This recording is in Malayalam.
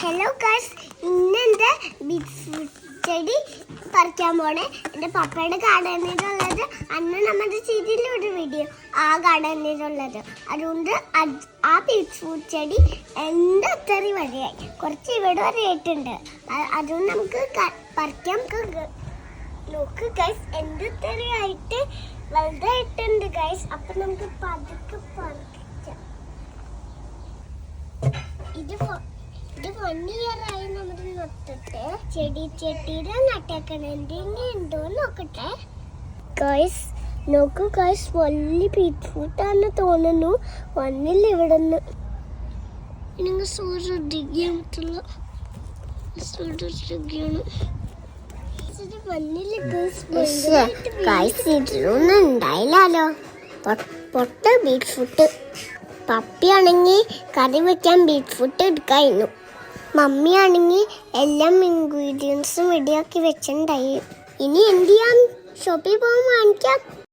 ഹലോ കാസ് ഇന്നെന്റെ ബീഫ് ചെടി പറിക്കാൻ പോണേ? എന്റെ പപ്പയുടെ ഗാർഡനിലുള്ളത് അന്ന് നമ്മുടെ ചെയ്തില്ല ഒരു വീഡിയോ ആ ഗാർഡനിലുള്ളത് അതുകൊണ്ട് ആ ബീഫ് ഫ്രൂട്ട് ചെടി എന്റെ അത്രയും വഴിയായി. കുറച്ച് ഇവിടെ വരെ ആയിട്ടുണ്ട്. അതുകൊണ്ട് നമുക്ക് പറിക്കാൻ നോക്ക് ഗൈസ് എന്റെ ആയിട്ട് വലുതായിട്ടുണ്ട് ഗൈസ് അപ്പൊ നമുക്ക് പതുക്കെ പറിക്കാം. ഇത് വൺ ഇയർ ആയി നമ്മൾ നട്ടിട്ട് ചെടി നട്ടേക്കണേ. നോക്കട്ടെ. ഗൈസ് നോക്കൂ ഗൈസ് വലിയ ബീറ്റ്റൂട്ടാന്ന് തോന്നുന്നു. ഇവിടെ നിന്ന് നിങ്ങൾ ഇതിലൊന്നും ഉണ്ടായില്ലല്ലോ. പൊട്ട ബീറ്റ് ഫുട്ട് പപ്പിയാണെങ്കിൽ കറി വെക്കാൻ ബീറ്റ് ഫുട്ട് എടുക്കായിരുന്നു മമ്മിയാണെങ്കിൽ എല്ലാം ഇൻഗ്രീഡിയൻസും റെഡിയാക്കി വെച്ചിട്ടുണ്ടായി. ഇനി എന്ത് ചെയ്യാം? ഷോപ്പിൽ പോകാൻ വാങ്ങിക്കാം.